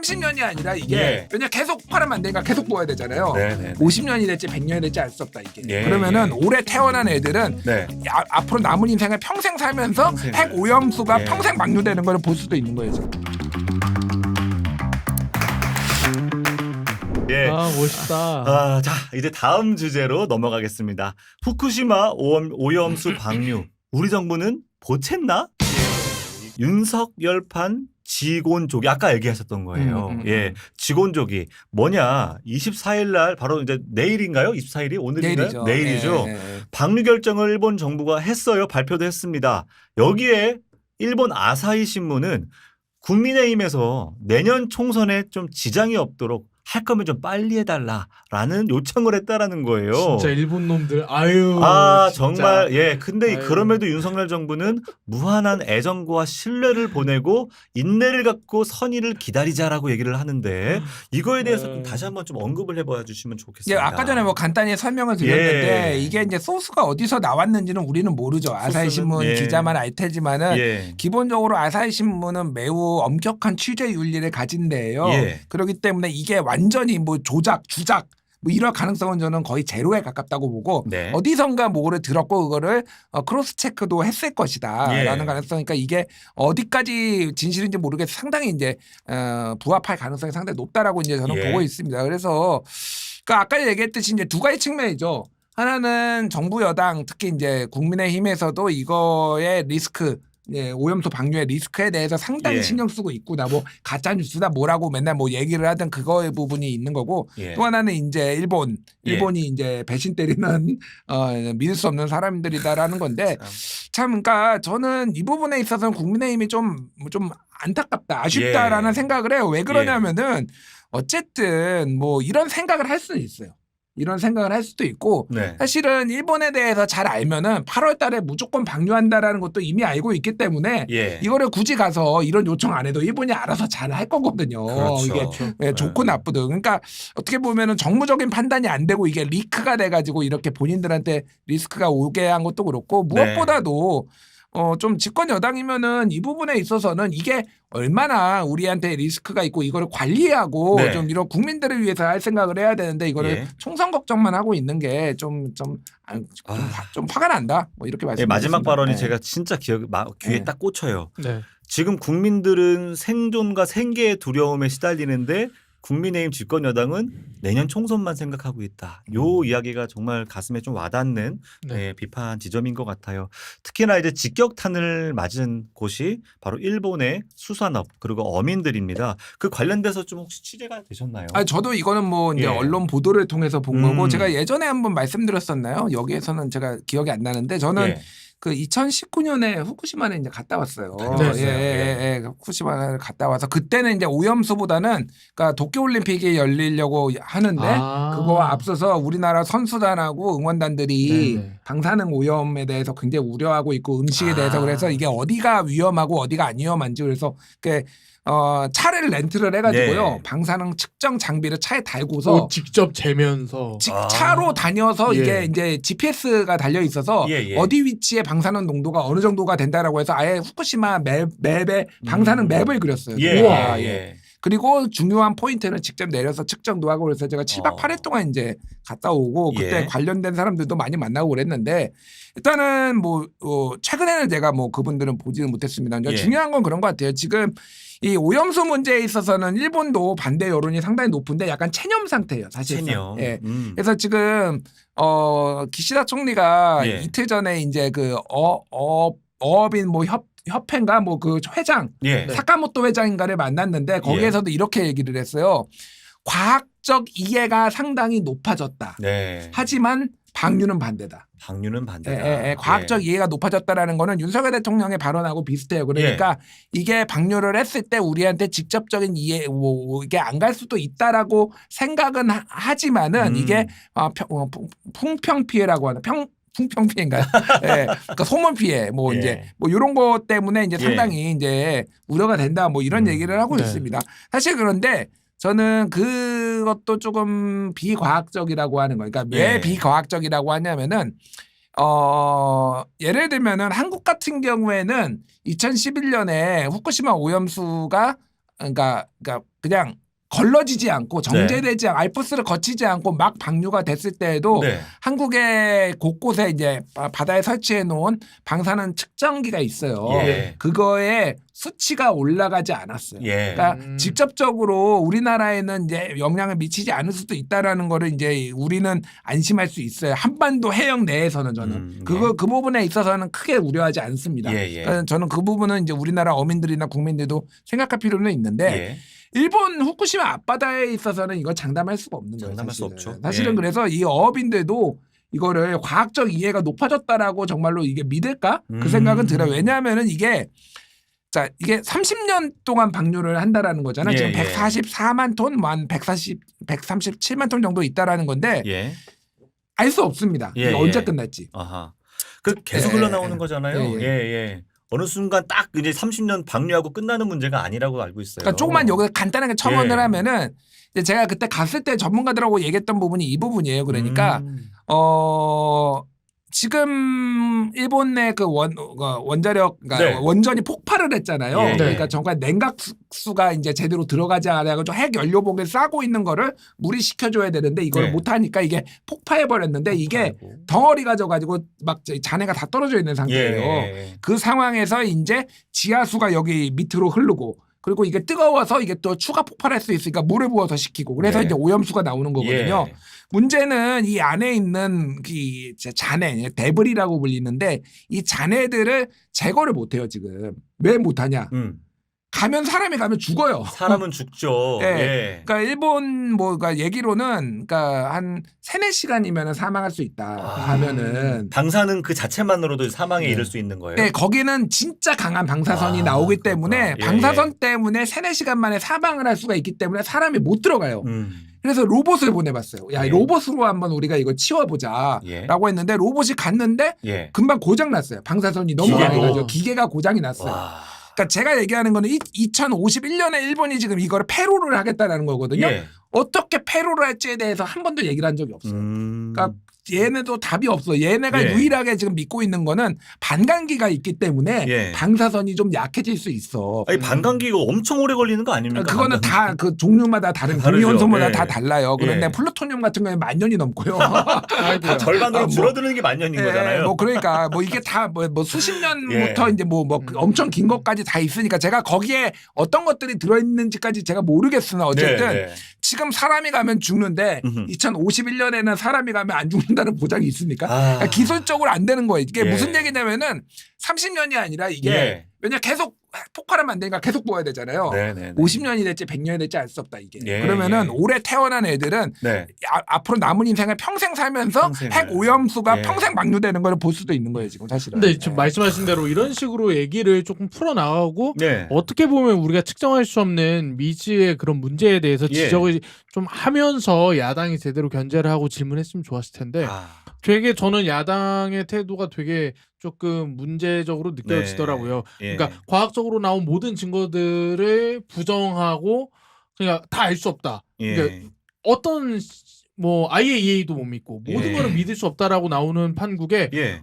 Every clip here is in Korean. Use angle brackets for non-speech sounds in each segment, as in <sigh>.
30년이 아니라 이게 예. 왜냐 계속 폭발하면 안 되니까 계속 모아야 되잖아요. 네네. 50년이 될지 100년이 될지 알 수 없다 이게. 예, 그러면은 예. 올해 태어난 애들은 네. 아, 앞으로 남은 인생을 평생 살면서 평생을. 핵 오염수가 예. 평생 방류되는 걸 볼 수도 있는 거예요. 지금. 예. 아 멋있다. 아, 자 이제 다음 주제로 넘어가겠습니다. 후쿠시마 오염, 오염수 방류 우리 정부는 보챘나? 윤석 열판 직원족이 아까 얘기하셨던 거예요. 음, 음, 음. 예, 직원족이 뭐냐? 24일 날 바로 이제 내일인가요? 24일이 오늘인가요? 내일이죠. 내일이죠. 예, 예, 예. 방류 결정을 일본 정부가 했어요. 발표도 했습니다. 여기에 일본 아사히 신문은 국민의힘에서 내년 총선에 좀 지장이 없도록 할 거면 좀 빨리 해달라라는 요청을 했다라는 거예요. 진짜 일본 놈들 아유. 아 진짜. 정말 예 근데 아유. 그럼에도 윤석열 정부는 무한한 애정과 신뢰를 보내고 인내를 갖고 선의를 기다리자라고 얘기를 하는데 이거에 대해서 좀 네. 다시 한번 좀 언급을 해봐 주시면 예, 좋겠습니다. 아까 전에 뭐 간단히 설명을 드렸는데 예. 이게 이제 소스가 어디서 나왔는지는 우리는 모르죠. 아사히 신문 예. 기자만 알 테지만은 예. 기본적으로 아사히 신문은 매우 엄격한 취재 윤리를 가진 데예요. 예. 그렇기 때문에 이게 완 전히 뭐 조작, 주작 뭐 이럴 가능성은 저는 거의 제로에 가깝다고 보고 네. 어디선가 뭐를 들었고 그거를 어, 크로스 체크도 했을 것이다라는 예. 가능성이니까 이게 어디까지 진실인지 모르겠어 상당히 이제 어, 부합할 가능성이 상당히 높다라고 이제 저는 예. 보고 있습니다. 그래서 그러니까 아까 얘기했듯이 이제 두 가지 측면이죠. 하나는 정부 여당 특히 이제 국민의힘에서도 이거의 리스크 예, 오염수 방류의 리스크에 대해서 상당히 예. 신경 쓰고 있구나 뭐 가짜 뉴스다 뭐라고 맨날 뭐 얘기를 하던 그거의 부분이 있는 거고 예. 또 하나는 이제 일본 예. 일본이 이제 배신 때리는 <laughs> 어, 믿을 수 없는 사람들이다라는 건데 참. 참 그러니까 저는 이 부분에 있어서는 국민의힘이 좀좀 안타깝다 아쉽다라는 예. 생각을 해요 왜 그러냐면은 어쨌든 뭐 이런 생각을 할 수는 있어요 이런 생각을 할 수도 있고 네. 사실은 일본에 대해서 잘 알면은 8월 달에 무조건 방류한다라는 것도 이미 알고 있기 때문에 예. 이거를 굳이 가서 이런 요청 안 해도 일본이 알아서 잘 할 거거든요. 그렇죠. 이게 예, 네. 좋고 나쁘든. 그러니까 어떻게 보면은 정무적인 판단이 안 되고 이게 리크가 돼 가지고 이렇게 본인들한테 리스크가 오게 한 것도 그렇고 네. 무엇보다도 어 좀 집권 여당이면은 이 부분에 있어서는 이게 얼마나 우리한테 리스크가 있고 이거를 관리하고 네. 좀 이런 국민들을 위해서 할 생각을 해야 되는데 이거를 예. 총선 걱정만 하고 있는 게 좀 좀 좀, 아. 화- 좀 화가 난다. 뭐 이렇게 말씀. 예, 마지막 발언이 제가 진짜 기억 마, 귀에 네. 딱 꽂혀요. 네. 지금 국민들은 생존과 생계의 두려움에 시달리는데 국민의힘 집권 여당은 내년 총선만 생각하고 있다. 요 이야기가 정말 가슴에 좀 와닿는 네. 예, 비판 지점인 것 같아요. 특히나 이제 직격탄을 맞은 곳이 바로 일본의 수산업 그리고 어민들입니다. 그 관련돼서 좀 혹시 취재가 되셨나요? 아 저도 이거는 뭐 이제 예. 언론 보도를 통해서 본 거고 음. 제가 예전에 한번 말씀드렸었나요? 여기에서는 제가 기억이 안 나는데 저는 예. 그 2019년에 후쿠시마에 이제 갔다 왔어요. 다녀오셨어요. 예, 예, 예. 후쿠시마를 갔다 와서 그때는 이제 오염수보다는 그러니까 도쿄 올림픽이 열리려고 하는데 아. 그거와 앞서서 우리나라 선수단하고 응원단들이 네네. 방사능 오염에 대해서 굉장히 우려하고 있고 음식에 아. 대해서 그래서 이게 어디가 위험하고 어디가 안 위험한지 그래서 그 어, 차를 렌트를 해가지고요 네. 방사능 측정 장비를 차에 달고서 또 직접 재면서 직 아. 차로 다녀서 예. 이게 이제 GPS가 달려 있어서 예, 예. 어디 위치에 방사능 농도가 어느 정도가 된다라고 해서 아예 후쿠시마 맵, 맵에 방사능 음. 맵을 그렸어요. 예, 우와, 예, 예. 예. 그리고 중요한 포인트는 직접 내려서 측정도 하고 그래서 제가 7박 어. 8일 동안 이제 갔다 오고 그때 예. 관련된 사람들도 많이 만나고 그랬는데 일단은 뭐 어, 최근에는 제가 뭐 그분들은 보지는 못했습니다. 예. 중요한 건 그런 것 같아요. 지금 이 오염수 문제에 있어서는 일본도 반대 여론이 상당히 높은데 약간 체념 상태예요. 사실상. 체념. 예. 음. 그래서 지금 어 기시다 총리가 예. 이틀 전에 이제 그어 어 어업인 뭐 협 협회인가 뭐 그 회장 예. 네. 사카모토 회장인가를 만났는데 거기에서도 이렇게 얘기를 했어요. 과학적 이해가 상당히 높아졌다. 네. 하지만 방류는 반대다. 방류는 예, 반대다. 예, 예. 과학적 이해가 높아졌다라는 거는 윤석열 대통령의 발언하고 비슷해요. 그러니까 예. 이게 방류를 했을 때 우리한테 직접적인 이해 뭐 이게 안 갈 수도 있다라고 생각은 하- 하지만은 음. 이게 어, 평, 어, 풍- 풍평 피해라고 하는 평 풍평 피해인가요? <laughs> 예. 그러니까 소문 피해 뭐 예. 이제 뭐 이런 것 때문에 이제 예. 상당히 이제 우려가 된다 뭐 이런 음. 얘기를 하고 네. 있습니다. 사실 그런데 저는 그것도 조금 비과학적이라고 하는 거예요. 그러니까 왜 예. 비과학적이라고 하냐면은 어 예를 들면은 한국 같은 경우에는 2011년에 후쿠시마 오염수가 그러니까 그러니까 그냥 걸러지지 않고 정제되지 않고 알프스를 거치지 않고 막 방류가 됐을 때에도 네. 한국의 곳곳에 이제 바- 바다에 설치해 놓은 방사능 측정기가 있어요. 예. 그거에 수치가 올라가지 않았어요. 예. 그러니까 음. 직접적으로 우리나라에는 이제 영향을 미치지 않을 수도 있다라는 거를 이제 우리는 안심할 수 있어요. 한반도 해역 내에서는 저는 음, 그거 예. 그 부분에 있어서는 크게 우려하지 않습니다. 예, 예. 그러니까 저는 그 부분은 이제 우리나라 어민들이나 국민들도 생각할 필요는 있는데 예. 일본 후쿠시마 앞바다에 있어서는 이거 장담할 수가 없는 거예요. 장담할 수 사실은. 없죠. 사실은 예. 그래서 이 어업인들도 이거를 과학적 이해가 높아졌다라고 정말로 이게 믿을까? 그 음. 생각은 들어요. 왜냐하면은 이게 자 이게 30년 동안 방류를 한다라는 거잖아 요. 예, 지금 예. 144만 톤, 뭐한 140, 137만 톤 정도 있다라는 건데 예. 알 수 없습니다. 예, 이게 언제 예. 끝날지. 아하. 그 계속 예, 흘러나오는 예. 거잖아요. 예, 예, 예. 예. 어느 순간 딱 이제 30년 방류하고 끝나는 문제가 아니라고 알고 있어요. 그러니까 조금만 여기서 간단하게 첨언을 예. 하면은 이제 제가 그때 갔을 때 전문가들하고 얘기했던 부분이 이 부분이에요. 그러니까 음. 어 지금 일본 내 그 원 원자력 그러니까 네. 원전이 폭발을 했잖아요. 예, 예. 그러니까 정말 냉각수가 이제 제대로 들어가지 않아가지고 핵 연료봉에 싸고 있는 거를 물이 식혀줘야 되는데 이걸 네. 못 하니까 이게 폭파해 버렸는데 이게 아이고. 덩어리 가 져 가지고 막 잔해가 다 떨어져 있는 예, 상태예요. 예. 그 상황에서 이제 지하수가 여기 밑으로 흐르고 그리고 이게 뜨거워서 이게 또 추가 폭발할 수 있으니까 물을 부어서 식히고 그래서 네. 이제 오염수가 나오는 거거든요. 예. 문제는 이 안에 있는 그 잔해, 데브리라고 불리는데 이 잔해들을 제거를 못해요 지금. 왜 못하냐? 음. 가면 사람이 가면 죽어요. 사람은 죽죠. 예. <laughs> 예. 그러니까 일본 뭐 그러니까 얘기로는 그러니까 한 세네 시간이면 사망할 수 있다 아. 하면은 방사능 그 자체만으로도 사망에 네. 이를 수 있는 거예요. 네, 거기는 진짜 강한 방사선이 아, 나오기 그렇구나. 때문에 예, 방사선 때문에 세네 시간 만에 사망을 할 수가 있기 때문에 사람이 못 들어가요. 음. 그래서 로봇을 보내봤어요. 야, 예. 로봇으로 한번 우리가 이거 치워보자. 예. 라고 했는데 로봇이 갔는데 예. 금방 고장 났어요. 방사선이 너무 기계도? 강해가지고 기계가 고장이 났어요. 와. 그러니까 제가 얘기하는 거는 이, 2051년에 일본이 지금 이거를 폐로를 하겠다라는 거거든요. 예. 어떻게 폐로를 할지에 대해서 한 번도 얘기를 한 적이 없어요. 음. 그러니까 얘네도 답이 없어. 얘네가 예. 유일하게 지금 믿고 있는 거는 반감기가 있기 때문에 예. 방사선이 좀 약해질 수 있어. 아니 반감기가 엄청 오래 걸리는 거 아닙니까? 그거는 반감기? 다 그 종류마다 다른 다르죠. 금이온소마다 예. 다 달라요. 그런데 예. 플루토늄 같은 경우에 만 년이 넘고요. <laughs> 다 절반으로 아, 뭐. 줄어드는 게 만 년인 예, 거잖아요. 뭐 그러니까 뭐 이게 다뭐 수십 년부터 예. 이제 뭐뭐 엄청 긴 것까지 다 있으니까 제가 거기에 어떤 것들이 들어 있는지까지 제가 모르겠으나 어쨌든 네, 네. 지금 사람이 가면 죽는데 음흠. 2051년에는 사람이 가면 안 죽는 다는 보장이 있습니까? 아. 그러니까 기술적으로 안 되는 거예요. 이게 예. 무슨 얘기냐면은 30년이 아니라 이게 예. 왜냐 계속 폭발하면 안 되니까 계속 부어야 되잖아요. 네, 네, 네. 50년이 될지 100년이 될지 알 수 없다 이게. 예, 그러면은 예. 올해 태어난 애들은 네. 아- 앞으로 남은 인생을 평생 살면서 평생을. 핵 오염수가 예. 평생 막류되는 걸 볼 수도 있는 거예요 지금 사실은. 근데 지금 예. 말씀하신 대로 이런 식으로 얘기를 조금 풀어 나가고 네. 어떻게 보면 우리가 측정할 수 없는 미지의 그런 문제에 대해서 예. 지적을 좀 하면서 야당이 제대로 견제를 하고 질문했으면 좋았을 텐데 아. 되게 저는 야당의 태도가 되게 조금 문제적으로 느껴지더라고요. 예. 그러니까 과학적으로 나온 모든 증거들을 부정하고 그냥 다 알 수 없다. 예. 그러니까 어떤 뭐 IAEA도 못 믿고 모든 예. 거를 믿을 수 없다라고 나오는 판국에 예.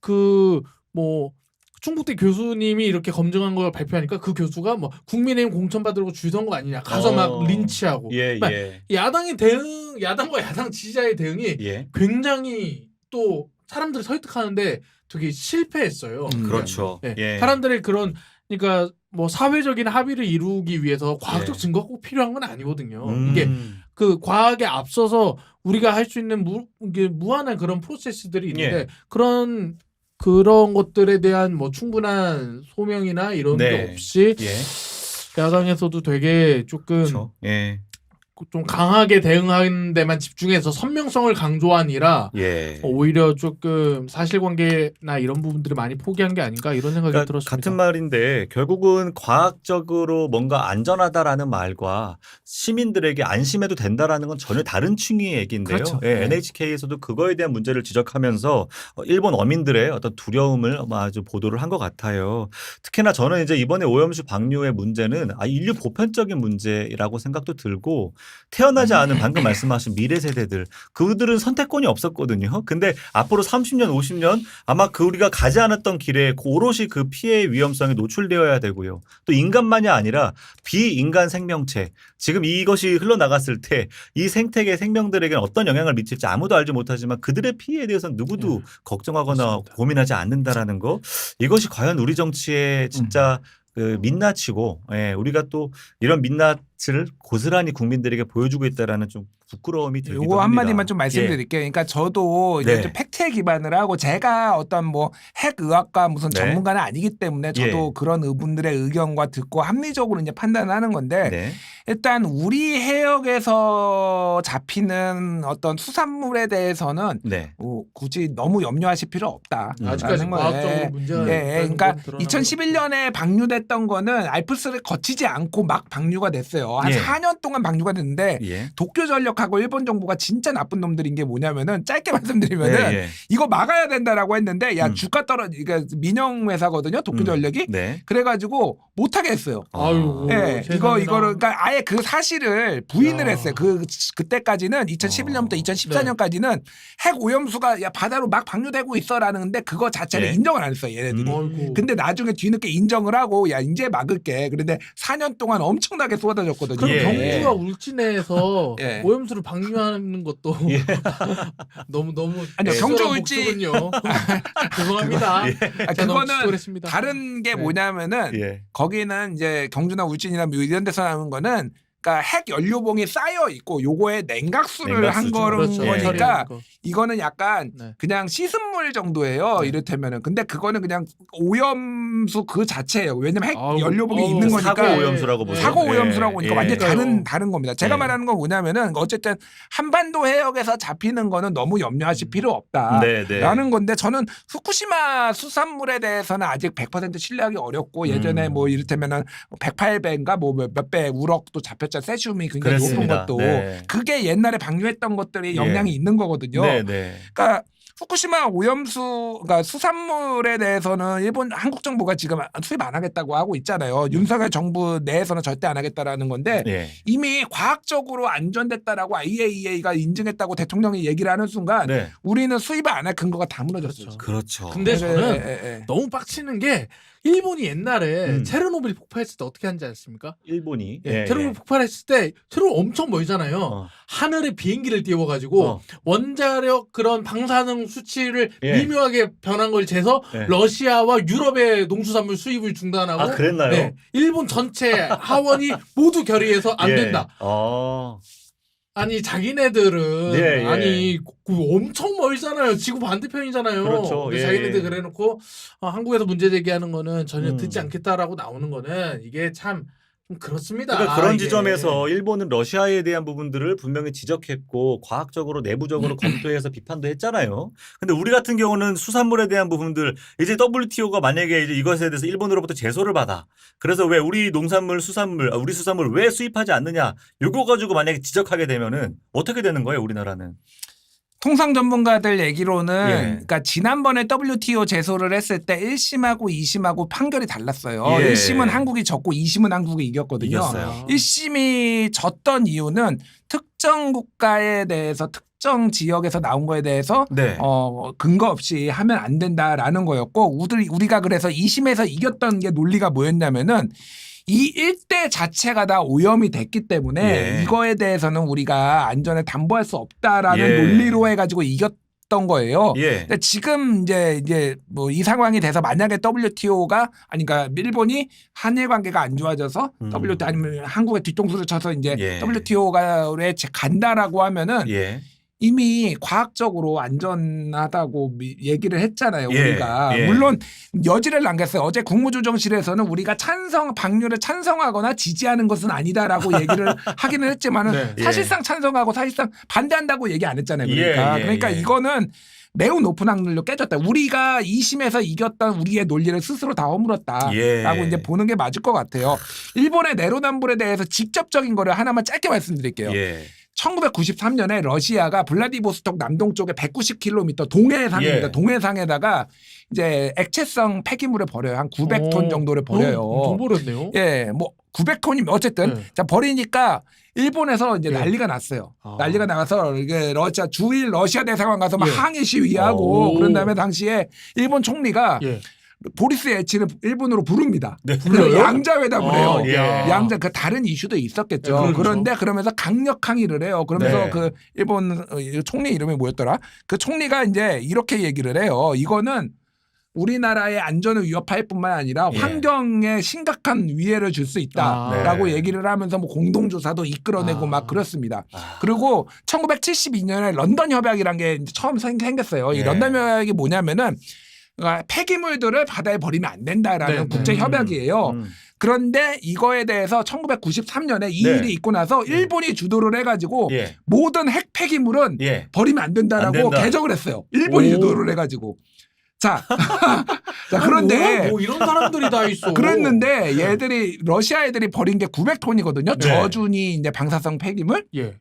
그뭐 충북대 교수님이 이렇게 검증한 걸 발표하니까 그 교수가 뭐 국민의힘 공천 받으려고 주선 거 아니냐 가서 어. 막 린치하고 예, 그러니까 예. 야당의 대응 야당과 야당 지지자의 대응이 예. 굉장히 또 사람들을 설득하는데 되게 실패했어요. 음, 그렇죠. 네. 예. 사람들의 그런 그러니까 뭐 사회적인 합의를 이루기 위해서 과학적 예. 증거가 꼭 필요한 건 아니거든요. 음. 이게 그 과학에 앞서서 우리가 할 수 있는 무, 이게 무한한 그런 프로세스들이 있는데 예. 그런 그런 것들에 대한 뭐 충분한 소명이나 이런 게 네. 없이 예. 야당에서도 되게 조금 그렇죠. 예. 좀 강하게 대응하는 데만 집중해서 선명성을 강조하니라 예. 오히려 조금 사실관계나 이런 부분들을 많이 포기한 게 아닌가 이런 생각이 그러니까 들었습니다. 같은 말인데 결국은 과학적으로 뭔가 안전하다라는 말과 시민들에게 안심해도 된다라는 건 전혀 다른 층위의 얘기인데요. 그렇죠. 예, 네. NHK에서도 그거에 대한 문제를 지적하면서 어, 일본 어민들의 어떤 두려움을 아주 보도를 한 것 같아요. 특히나 저는 이제 이번에 오염수 방류의 문제는 아, 인류 보편적인 문제라고 생각도 들고 태어나지 않은 방금 말씀하신 미래 세대들 그들은 선택권이 없었거든요. 근데 앞으로 30년, 50년 아마 그 우리가 가지 않았던 길에 오롯이 그 피해의 위험성에 노출되어야 되고요. 또 인간만이 아니라 비인간 생명체 지금 이것이 흘러나갔을 때 이 생태계 생명들에게는 어떤 영향을 미칠지 아무도 알지 못하지만 그들의 피해에 대해서는 누구도 네. 걱정하거나 맞습니다. 고민하지 않는다라는 거 이것이 과연 우리 정치에 진짜 그 민낯이고 예, 우리가 또 이런 민낯 을 고스란히 국민들에게 보여주고 있다라는 좀 부끄러움이 들기도 요거 합니다. 한마디만 좀 예. 말씀드릴게요. 그러니까 저도 이제 네. 좀 팩트에 기반을 하고 제가 어떤 뭐 핵의학과 무슨 네. 전문가는 아니기 때문에 저도 예. 그런 의분들의 의견과 듣고 합리적으로 이제 판단을 하는 건데 네. 일단 우리 해역에서 잡히는 어떤 수산물에 대해서는 네. 뭐 굳이 너무 염려하실 필요 없다. 음. 아직까지 라는 거예요. 과학적으로 문제가 예, 예. 그러니까 건 드러나고 2011년에 방류됐던 거는 알프스를 거치지 않고 막 방류가 됐어요. 한 예. 4년 동안 방류가 됐는데 예. 도쿄 전력하고 일본 정부가 진짜 나쁜 놈들인 게 뭐냐면은 짧게 <laughs> 말씀드리면은 예, 예. 이거 막아야 된다라고 했는데 야 음. 주가 떨어지 그러니까 민영 회사거든요 도쿄 음. 전력이 네. 그래가지고 못하게 했어요. 아유, 예, 세상에나. 이거 이거를 그러니까 아예 그 사실을 부인을 야. 했어요. 그 그때까지는 2011년부터 어. 2014년까지는 핵 오염수가 야 바다로 막 방류되고 있어라는데 그거 자체를 예. 인정을 안 했어요. 얘네들이. 음. 아이고. 근데 나중에 뒤늦게 인정을 하고 야 이제 막을게. 그런데 4년 동안 엄청나게 쏟아졌거든요. 그럼 예. 경주가 울진에서 <laughs> 예. 오염수를 방류하는 것도 예. <laughs> 너무 너무 아니요, 치졸한 경주 울진- 복수군요. <laughs> 죄송합니다. 예. 아, 제가 너무 그거는 치졸했습니다. 다른 게 네. 뭐냐면은 예. 거기 는 이제 경주나 울진이나 뭐 이런 데서 나오는 거는 그러니까 핵 연료봉이 쌓여 있고 요거에 냉각수를 한 냉각수죠. 거는 그렇죠. 예. 거니까 처리하는 거. 이거는 약간 네. 그냥 씻은물 정도예요. 네. 이를테면은 근데 그거는 그냥 오염수 그 자체예요. 왜냐면 핵 아우, 연료봉이 어우, 있는 거니까 사고 오염수라고 보세요. 사고 예. 오염수라고 보니까 예. 완전 히 다른. 다른 겁니다. 제가 예. 말하는 건 뭐냐면은 어쨌든 한반도 해역에서 잡히는 거는 너무 염려하실 필요 없다. 네, 네. 라는 건데 저는 후쿠시마 수산물에 대해서는 아직 100% 신뢰하기 어렵고 예전에 음. 뭐 이를테면은 108배인가 뭐 몇 배 우럭도 잡혔 잖아 세슘이 굉장히 높은 그렇습니다. 것도 네. 그게 옛날에 방류했던 것들이 예. 영향이 있는 거거든요. 네, 네. 그러니까 후쿠시마 오염수, 그러니까 수산물에 대해서는 일본 한국 정부가 지금 수입 안 하겠다고 하고 있잖아요. 윤석열 정부 내에서는 절대 안 하겠다라는 건데 예. 이미 과학적으로 안전됐다라고 IAEA가 인증했다고 대통령이 얘기를 하는 순간 네. 우리는 수입을 안 할 근거가 다 무너졌어요. 그렇죠. 그렇죠. 근데 예, 저는 예, 예, 예. 너무 빡치는 게 일본이 옛날에 음. 체르노빌 폭발했을 때 어떻게 하는지 아십니까? 일본이 예, 체르노빌 폭발했을 때 체르노 엄청 멀잖아요. 어. 하늘에 비행기를 띄워가지고 어. 원자력 그런 방사능 수치를 예. 미묘하게 변한 걸 재서 예. 러시아와 유럽의 농수산물 수입을 중단하고 아, 그랬나요? 네, 일본 전체 하원이 모두 결의해서 안 예. 된다. 어. 아니 자기네들은 예, 예. 아니 그 엄청 멀잖아요. 지구 반대편이잖아요. 그렇죠. 근데 예, 자기네들 예. 그래놓고 어, 한국에서 문제 제기하는 거는 전혀 음. 듣지 않겠다라고 나오는 거는 이게 참 좀 그렇습니다. 그러니까 그런 이게. 지점에서 일본은 러시아에 대한 부분들을 분명히 지적했고 과학적으로 내부적으로 <clears throat> 검토해서 비판도 했잖아요. 근데 우리 같은 경우는 수산물에 대한 부분들 이제 WTO가 만약에 이제 이것에 대해서 일본으로부터 제소를 받아. 그래서 왜 우리 농산물 수산물 아, 우리 수산물 왜 수입하지 않느냐 요거 가지고 만약에 지적하게 되면은 어떻게 되는 거예요, 우리나라는? 통상 전문가들 얘기로는 예. 그러니까 지난번에 WTO 제소를 했을 때 1심하고 2심하고 판결이 달랐어요. 예. 1심은 한국이 졌고 2심은 한국이 이겼거든요. 이겼어요. 1심이 졌던 이유는 특정 국가에 대해서 특정 지역에서 나온 거에 대해서 네. 어 근거 없이 하면 안 된다라는 거였고 우리 우리가 그래서 2심에서 이겼던 게 논리가 뭐였냐면은 이 일대 자체가 다 오염이 됐기 때문에 예. 이거에 대해서는 우리가 안전을 담보할 수 없다라는 예. 논리로 해가지고 이겼 던 거예요. 예. 근데 지금 이제 이제 뭐 이 상황이 돼서 만약에 WTO가 아니 그러니까 일본이 한일 관계가 안 좋아져서 음. WTO 아니면 한국의 뒤통수를 쳐서 이제 예. WTO가 간다라고 하면은 예. 이미 과학적으로 안전하다고 미- 얘기를 했잖아요 예, 우리가 예. 물론 여지를 남겼어요 어제 국무조정실에서는 우리가 찬성 방류를 찬성하거나 지지하는 것은 아니다라고 <laughs> 얘기를 하기는 했지만은 네. 예. 사실상 찬성하고 사실상 반대한다고 얘기 안 했잖아요 예, 그러니까 예, 그러니까 예. 이거는 매우 높은 확률로 깨졌다 우리가 2심에서 이겼던 우리의 논리를 스스로 다 허물었다 예. 라고 이제 보는 게 맞을 것 같아요 일본의 내로남불에 대해서 직접적인 거를 하나만 짧게 말씀드릴게요 예. 1993년에 러시아가 블라디보스톡 남동쪽에 190km 동해상입니다. 예. 동해상에다가 이제 액체성 폐기물을 버려요. 한 900톤 어, 정도를 버려요. 돈 버렸네요. 예, 뭐 900톤이면 어쨌든 네. 자 버리니까 일본에서 이제 예. 난리가 났어요. 아. 난리가 나서 이게 러시아 주일 러시아 대사관 가서 막 예. 항의 시위하고 오. 그런 다음에 당시에 일본 총리가 예. 보리스 에치를 일본으로 부릅니다. 네. 불러요? 양자회담을 해요. 어, 예. 야. 양자 그 다른 이슈도 있었겠죠. 네, 그렇죠. 그런데 그러면서 강력 항의를 해요. 그러면서 네. 그 일본 어, 총리 이름이 뭐였더라? 그 총리가 이제 이렇게 얘기를 해요. 이거는 우리나라의 안전을 위협할 뿐만 아니라 예. 환경에 심각한 위해를 줄 수 있다라고 네. 얘기를 하면서 뭐 공동조사도 이끌어내고 아. 막 그렇습니다. 아. 그리고 1972년에 런던 협약이란 게 처음 생- 생겼어요. 이 예. 런던 협약이 뭐냐면은 그러니까 폐기물들을 바다에 버리면 안 된다라는 네, 네. 국제 협약이에요. 음. 그런데 이거에 대해서 1993년에 이 네. 일이 있고 나서 일본이 주도를 해가지고 예. 모든 핵 폐기물은 예. 버리면 안 된다라고 안 된다. 개정을 했어요. 일본이 오. 주도를 해가지고. 자, <laughs> 자? 그런데 뭐 이런 사람들이 다 있어. 그랬는데 얘들이 러시아 애들이 버린 게 900톤이거든요. 네. 저준위 이제 방사성 폐기물. 예.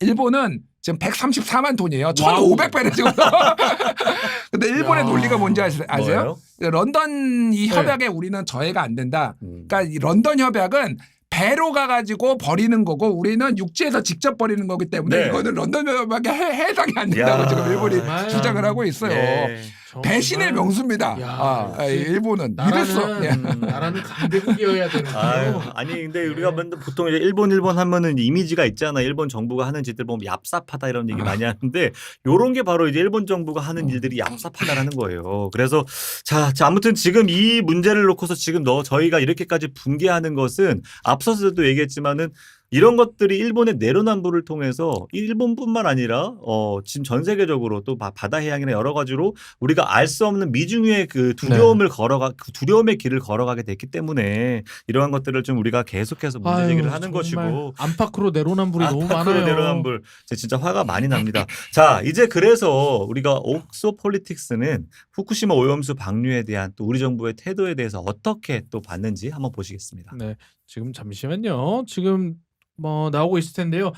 일본은 지금 134만 톤이에요. 와우. 1,500배를 지금. <laughs> 근데 일본의 야. 논리가 뭔지 아세요? 뭐예요? 런던 이 네. 협약에 우리는 저해가 안 된다. 음. 그러니까 이 런던 협약은 배로 가가지고 버리는 거고 우리는 육지에서 직접 버리는 거기 때문에 네. 이거는 런던 협약에 해, 해당이 안 된다고 야. 지금 일본이 정말. 주장을 하고 있어요. 예. 정말 배신의 명수입니다. 야, 아, 아, 일본은 이랬어. 나라는 예. 나라는 강대국이어야 되는데요. 아유, 아니 근데 우리가 네. 맨날 보통 이제 일본 일본 하면은 이미지가 있잖아. 일본 정부가 하는 짓들 보면 얍삽하다 이런 얘기 많이 하는데 요런 게 바로 이제 일본 정부가 하는 일들이 얍삽하다라는 거예요. 그래서 자, 자 아무튼 지금 이 문제를 놓고서 지금 너 저희가 이렇게까지 분개하는 것은 앞서서도 얘기했지만은 이런 것들이 일본의 내로남불을 통해서 일본뿐만 아니라 어 지금 전 세계적으로 또 바- 바다 해양이나 여러 가지로 우리가 알 수 없는 미중의 그 두려움을 걸어가 그 두려움의 길을 걸어가게 됐기 때문에 이러한 것들을 좀 우리가 계속해서 문제 제기를 하는 것이고 안팎으로 내로남불이 너무 안팎으로 많아요. 내로남불 진짜 화가 많이 납니다. 자 이제 그래서 우리가 옥소 폴리틱스는 후쿠시마 오염수 방류에 대한 또 우리 정부의 태도에 대해서 어떻게 또 봤는지 한번 보시겠습니다. 네, 지금 잠시만요. 지금 뭐 나오고 있을 텐데요.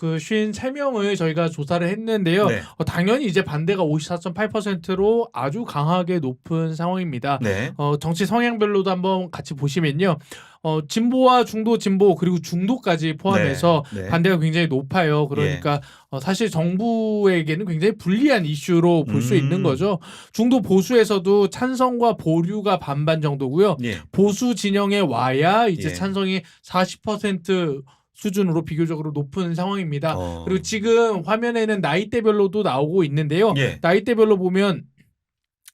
253명을 저희가 조사를 했는데요. 네. 어, 당연히 이제 반대가 54.8%로 아주 강하게 높은 상황입니다. 네. 어, 정치 성향별로도 한번 같이 보시면요. 어, 진보와 중도 진보 그리고 중도까지 포함해서 네. 네. 반대가 굉장히 높아요. 그러니까 어, 사실 정부에게는 굉장히 불리한 이슈로 볼수 음. 있는 거죠. 중도 보수에서도 찬성과 보류가 반반 정도고요. 예. 보수 진영에 와야 이제 예. 찬성이 40% 수준으로 비교적으로 높은 상황입니다. 어. 그리고 지금 화면에는 나이대별로도 나오고 있는데요. 예. 나이대별로 보면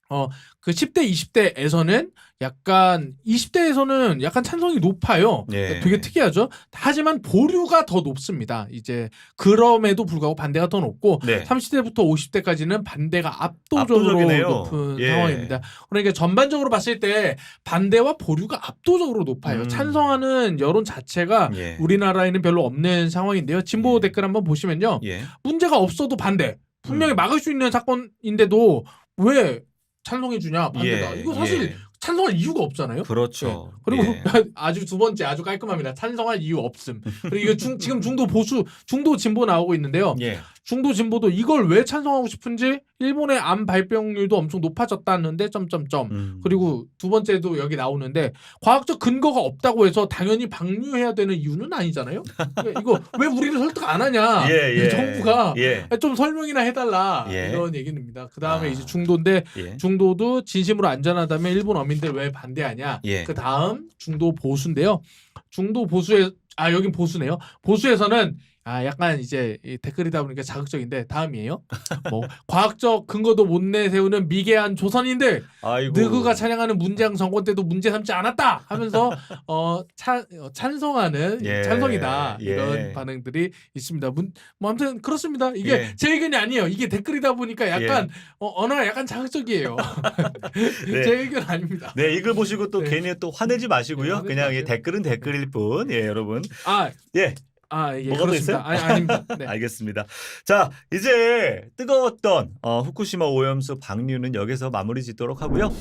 어 그 10대 20대에서는 약간 20대에서는 약간 찬성이 높아요. 예. 되게 특이하죠. 하지만 보류가 더 높습니다. 이제 그럼에도 불구하고 반대가 더 높고 네. 30대부터 50대까지는 반대가 압도적으로 압도적이네요. 높은 예. 상황입니다. 그러니까 전반적으로 봤을 때 반대와 보류가 압도적으로 높아요. 음. 찬성하는 여론 자체가 예. 우리나라에는 별로 없는 상황인데요. 진보 예. 댓글 한번 보시면요. 예. 문제가 없어도 반대. 분명히 음. 막을 수 있는 사건인데도 왜 찬성해 주냐 반대다. 예. 이거 사실 예. 찬성할 이유가 없잖아요. 그렇죠. 그리고 예. <laughs> 아주 두 번째 아주 깔끔합니다. 찬성할 이유 없음. 그리고 이거 중, 지금 중도 보수, 중도 진보 나오고 있는데요. 예. 중도 진보도 이걸 왜 찬성하고 싶은지 일본의 암 발병률도 엄청 높아졌다는데 점점점. 음. 그리고 두 번째도 여기 나오는데 과학적 근거가 없다고 해서 당연히 방류해야 되는 이유는 아니잖아요. 이거 왜 우리를 설득 안 하냐? 예, <laughs> 예. 이 정부가 예. 좀 설명이나 해달라 예. 이런 얘기입니다. 그 다음에 아. 이제 중도인데 예. 중도도 진심으로 안전하다면 일본 어민들 왜 반대하냐? 예. 그 다음 중도 보수인데요. 중도 보수에 아 여긴 보수네요. 보수에서는 아 약간 이제 이 댓글이다 보니까 자극적인데 다음이에요. 뭐 <laughs> 과학적 근거도 못 내세우는 미개한 조선인들 아이고. 느그가 찬양하는 문재인 정권 때도 문제 삼지 않았다 하면서 어, 찬, 어, 찬성하는 예. 찬성이다 예. 이런 반응들이 있습니다. 문, 뭐 아무튼 그렇습니다. 이게 예. 제 의견이 아니에요. 이게 댓글이다 보니까 약간 어, 언어가 약간 자극적이에요. <laughs> 네. 제 의견 아닙니다. 네, 이걸 보시고 또 네. 괜히 또 화내지 마시고요. 네, 화내지 그냥 이 마세요. 댓글은 댓글일 뿐. 예, 여러분. 아, 예. 아, 예, 뭐가 더 그렇습니다. 아니, 아닙니다. <laughs> 네. 알겠습니다. 자, 이제 뜨거웠던 어, 후쿠시마 오염수 방류는 여기서 마무리 짓도록 하고요.